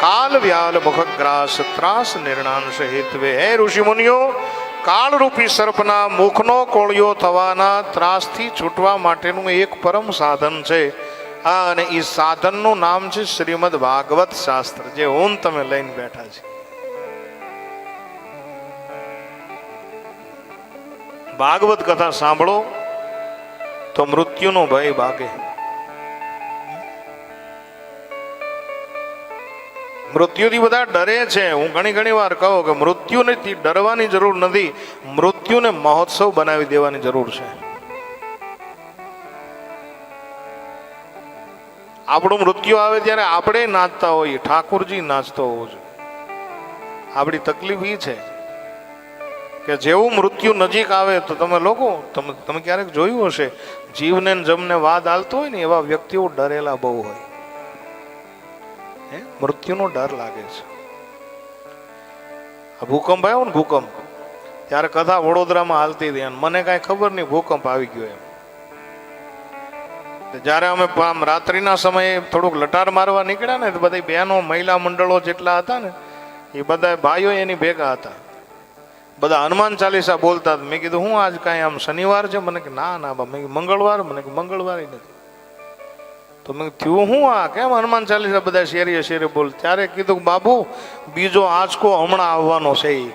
કાલ વ્યાલ મુખગ્રાસ ત્રાસ નિર્ણાંશ હેતવે. હે ઋષિમુનિઓ, કાળરૂપી સર્પના મુખનો કોળિયો થવાના ત્રાસથી છૂટવા માટેનું એક પરમ સાધન છે. આ અને એ સાધનનું નામ છે શ્રીમદ ભાગવત શાસ્ત્ર. જે હું તમે લઈને બેઠા છે. ભાગવત કથા સાંભળો તો મૃત્યુનો ભય ભાગે. મૃત્યુથી બધા ડરે છે. હું ઘણી ઘણી વાર કહું કે મૃત્યુનેથી ડરવાની જરૂર નથી. મૃત્યુને મહોત્સવ બનાવી દેવાની જરૂર છે. આપણું મૃત્યુ આવે ત્યારે આપણે નાચતા હોઈએ, ઠાકુરજી નાચતો હોવો જોઈએ. આપણી તકલીફ એ છે કે જેવું મૃત્યુ નજીક આવે તો તમે લોકો, તમે તમે ક્યારેક જોયું હશે? જીવને જમને વાદ હાલતો હોય ને એવા વ્યક્તિઓ ડરેલા બહુ હોય. હે? મૃત્યુનો ડર લાગે છે. આ ભૂકંપ આવ્યો ને ભૂકંપ, ત્યારે કથા વડોદરામાં હાલતી હતી અને મને કાંઈ ખબર નહીં, ભૂકંપ આવી ગયો એમ. જ્યારે અમે આમ રાત્રિના સમયે થોડુંક લટાર મારવા નીકળ્યા ને, તો બધી બહેનો, મહિલા મંડળો જેટલા હતા ને, એ બધા ભાઈઓ એની ભેગા હતા. બધા હનુમાન ચાલીસા બોલતા. મેં કીધું, હું આજ કાંઈ આમ શનિવાર છે? મને કે, ના ના મેં મંગળવાર. મને કે, મંગળવાર નથી. તો મેં થયું હું આ કેમ હનુમાન ચાલીસા બધા શેરીએ શેરી બોલ? ત્યારે કીધું બાબુ, બીજો આંચકો હમણાં આવવાનો છે એ.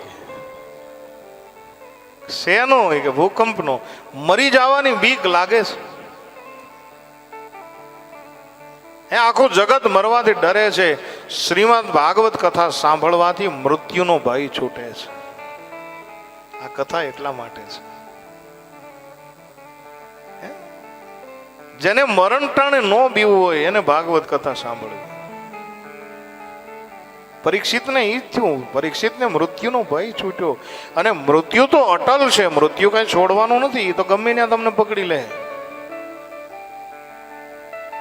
શેનો એ કે ભૂકંપનો? મરી જવાની બીક લાગે છે. એ આખું જગત મરવાથી ડરે છે. શ્રીમદ ભાગવત કથા સાંભળવાથી મૃત્યુનો ભય છૂટે છે. આ કથા એટલા માટે છે. જેને મરણ ટાણે ન બીવું હોય, એને ભાગવત કથા સાંભળવી. પરીક્ષિતને ઈ જ થયું પરીક્ષિતને મૃત્યુનો ભય છૂટ્યો. અને મૃત્યુ તો અટલ છે, મૃત્યુ કઈ છોડવાનું નથી, એ તો ગમે ત્યાં તમને પકડી લે.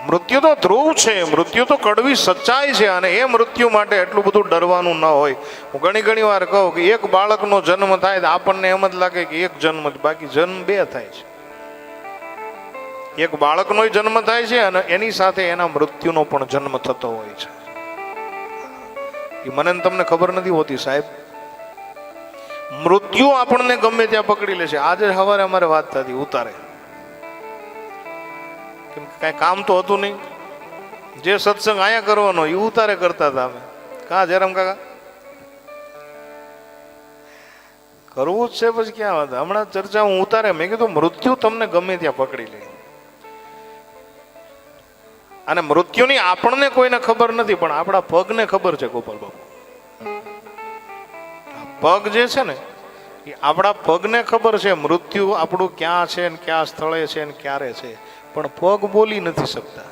મૃત્યુ તો ધ્રુવ છે, મૃત્યુ તો કડવી સચ્ચાઈ છે, અને એ મૃત્યુ માટે એટલું બધું ડરવાનું ન હોય. હું ઘણી ઘણી વાર કહું કે એક બાળકનો જન્મ થાય તો આપણને એમ જ લાગે કે એક જન્મ જ, બાકી જન્મ બે થાય છે. એક બાળકનો જન્મ થાય છે અને એની સાથે એના મૃત્યુનો પણ જન્મ થતો હોય છે. એ મને તમને ખબર નથી હોતી સાહેબ. મૃત્યુ આપણને ગમે ત્યાં પકડી લે છે. આજે સવારે અમારે વાત થતી ઉતારે. કેમ કે કાંઈ કામ તો હતું નહીં. જે સત્સંગ આયા કરવાનો એ ઉતારે કરતા હતા અમે. કા જયરામ કાકા? કરવું જ છે પછી ક્યાં વાત? હમણાં ચર્ચા હું ઉતારે. મેં કીધું મૃત્યુ તમને ગમે ત્યાં પકડી લે. અને મૃત્યુની આપણને કોઈને ખબર નથી, પણ આપણા પગને ખબર છે ગોપાલ બાપુ પગ જે છે ને, એ આપણા પગને ખબર છે મૃત્યુ આપણું ક્યાં છે ને ક્યાં સ્થળે છે ને ક્યારે છે. પણ પગ બોલી નથી શકતા.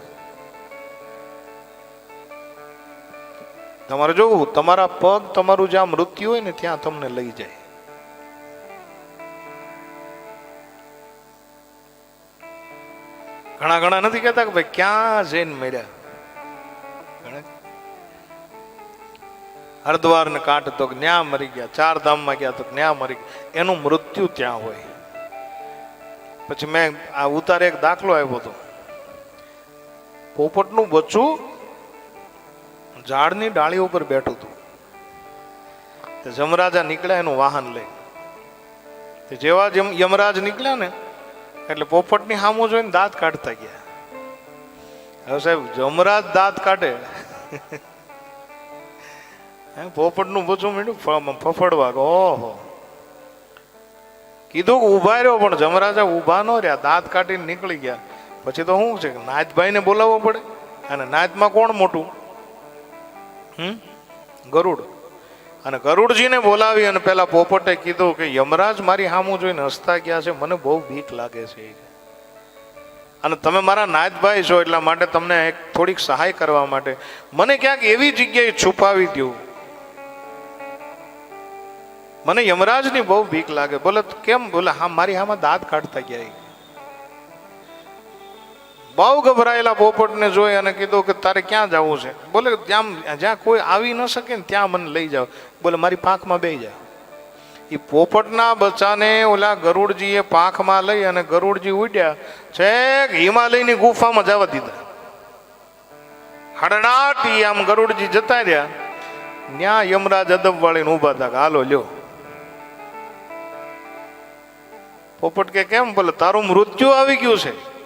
તમારે જોવું, તમારા પગ તમારું જ્યાં મૃત્યુ હોય ને ત્યાં તમને લઈ જાય. ઘણા ઘણા નથી કહેતા કે ભાઈ ક્યાં જૈન મળ્યા? હરદ્વાર ને કાંઠ તો ન્યા મરી ગયા ચાર ધામમાં ગયા તો ન્યા મરી ગયા. એનું મૃત્યુ ત્યાં હોય. પછી મેં આ ઉતારે એક દાખલો આવ્યો હતો. પોપટનું બચ્ચું ઝાડની ડાળી ઉપર બેઠું હતું. તે જમરાજા નીકળ્યા, એનું વાહન લઈ. તે જેવા યમરાજ નીકળ્યા ને એટલે પોપટની સામું જોઈને દાંત કાઢતા ગયા. હવે સાહેબ, જમરાજ દાંત કાઢે. પોપટનું બચ્ચું મીઠું ફફડવા ઓહો. કીધું કે ઊભા રહ્યો, પણ જમરાજા ઊભા ન રહ્યા, દાંત કાઢીને નીકળી ગયા. પછી તો શું છે નાથભાઈને બોલાવવો પડે? અને નાથમાં કોણ મોટું? હમ? ગરુડ. અને ગરુડજીને બોલાવી અને પેલા પોપટે કીધું કે, યમરાજ મારી હામું જોઈને હસતા ગયા છે, મને બહુ બીક લાગે છે અને તમે મારા નાથભાઈ છો એટલા માટે તમને એક થોડીક સહાય કરવા માટે. મને ક્યાંક એવી જગ્યાએ છુપાવી દઉં મને યમરાજની બહુ બીક લાગે. બોલે, કેમ? બોલે, હા, મારી હામાં દાંત કાઢતા ગયા એ." બહુ ગભરાયેલા પોપટને જોઈ અને કીધું કે તારે ક્યાં જવું છે? બોલે ત્યાં જ્યાં કોઈ આવી ન શકે ને ત્યાં મને લઈ જાઓ. બોલે, મારી પાંખમાં બેસી જાય એ પોપટના બચ્ચાને ઓલા ગરુડજીએ પાંખમાં લઈ અને ગરુડજી ઉડ્યા. છેક હિમાલયની ગુફામાં જવા દીધા. હડડાટ આમ ગરુડજી જતા રહ્યા. ન્યા યમરાજ અદબ વાળીને ઊભા હતા હાલો, લ્યો. પોપટ કે, કેમ? બોલે, તારું મૃત્યુ આવી ગયું છે.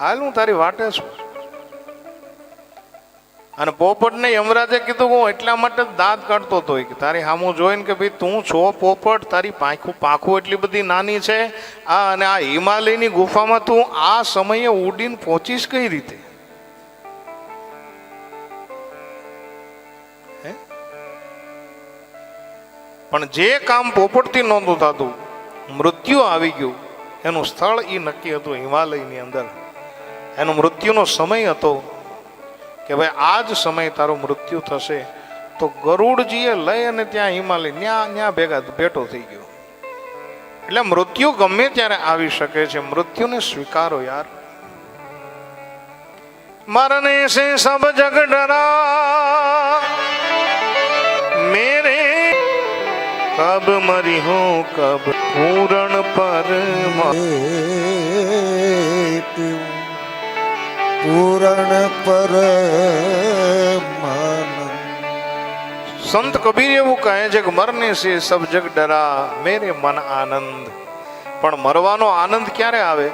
હાલ હું તારી વાટે છું. અને પોપટને યમરાજે કીધું હું એટલા માટે દાંત કાઢતો હતો કે તારી સામું જોઈને કે ભાઈ તું છો પોપટ, તારી પાંખું પાંખું એટલી બધી નાની છે. આ અને આ હિમાલયની ગુફામાં તું આ સમયે ઉડીને પહોંચીશ કઈ રીતે? પણ જે કામ પોપટથી નહોતું થતું, મૃત્યુ આવી ગયું. એનું સ્થળ એ નક્કી હતું હિમાલયની અંદર. એનો મૃત્યુનો સમય હતો કે ભાઈ, આ જ સમય તારું મૃત્યુ થશે. તો ગરુડજીએ લઈ અને ત્યાં હિમાલય, ન્યા ન્યા ભેગા ભેટો થઈ ગયો. એટલે મૃત્યુ ગમે ત્યારે આવી શકે છે, મૃત્યુને સ્વીકારો યાર. મરને સે સબ જગ ડરા, મેરે કબ મરી હું, કબ પૂરણ પર પૂરણ પર સંત કબીર એવું કહે છે કે મરને છે સબ જગ ડરા, મેરે મન આનંદ. પણ મરવાનો આનંદ ક્યારે આવે?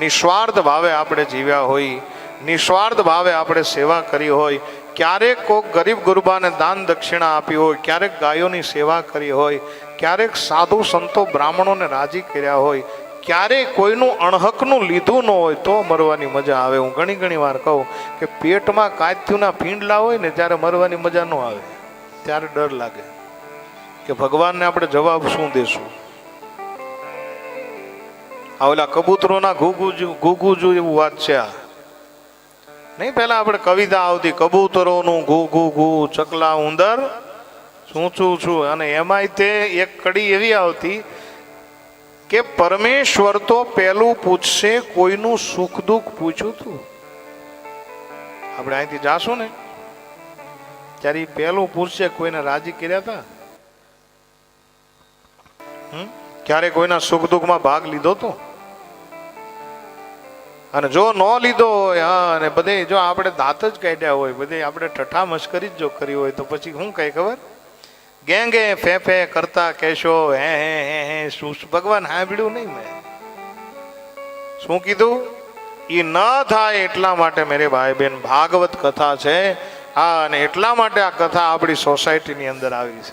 નિસ્વાર્થ ભાવે આપણે જીવ્યા હોય, નિસ્વાર્થ ભાવે આપણે સેવા કરી હોય. ક્યારેક કોઈક ગરીબ ગુરબાને દાન દક્ષિણા આપી હોય, ક્યારેક ગાયોની સેવા કરી હોય, ક્યારેક સાધુ સંતો બ્રાહ્મણોને રાજી કર્યા હોય ક્યારેય કોઈનું અણહકનું લીધું ન હોય તો મરવાની મજા આવે. હું ઘણી ઘણી વાર કહું કે પેટમાં કાત્યુના પીંડલા હોય ને ત્યારે મરવાની મજા ન આવે. ત્યારે ડર લાગે કે ભગવાનને આપણે જવાબ શું દેશું? આ ઓલા કબૂતરોના ઘૂગુજુ ઘૂગુજુ એવું વાત છે આ. નહીં, પહેલા આપણે કવિતા આવતી, કબૂતરોનું ઘૂ ઘૂ ઘૂ ચકલા, ઉંદર સૂચું છું અને એમાંય તે એક કડી એવી આવતી કે પરમેશ્વર તો પહેલું પૂછશે, કોઈનું સુખ દુઃખ પૂછ્યું તું? આપણે અહીંથી જાશું ને? ત્યારે પહેલું પૂછશે, કોઈને રાજી કર્યા હતા? ક્યારે કોઈના સુખ દુઃખમાં ભાગ લીધો તો? અને જો ન લીધો હોય, હા, અને બધે જો આપણે દાંત જ કાઢ્યા હોય, બધે આપણે ઠઠા મશ્કરી જ જો કરી હોય, તો પછી શું કઈ ખબર? ગેંગે ફે ફે કરતા કહેશો, હે હે હે હે, શું? ભગવાન સાંભળ્યું નહીં મેં. શું કીધું? એ ન થાય એટલા માટે મેરે ભાઈ બહેન ભાગવત કથા છે. હા, અને એટલા માટે આ કથા આપણી સોસાયટીની અંદર આવી છે.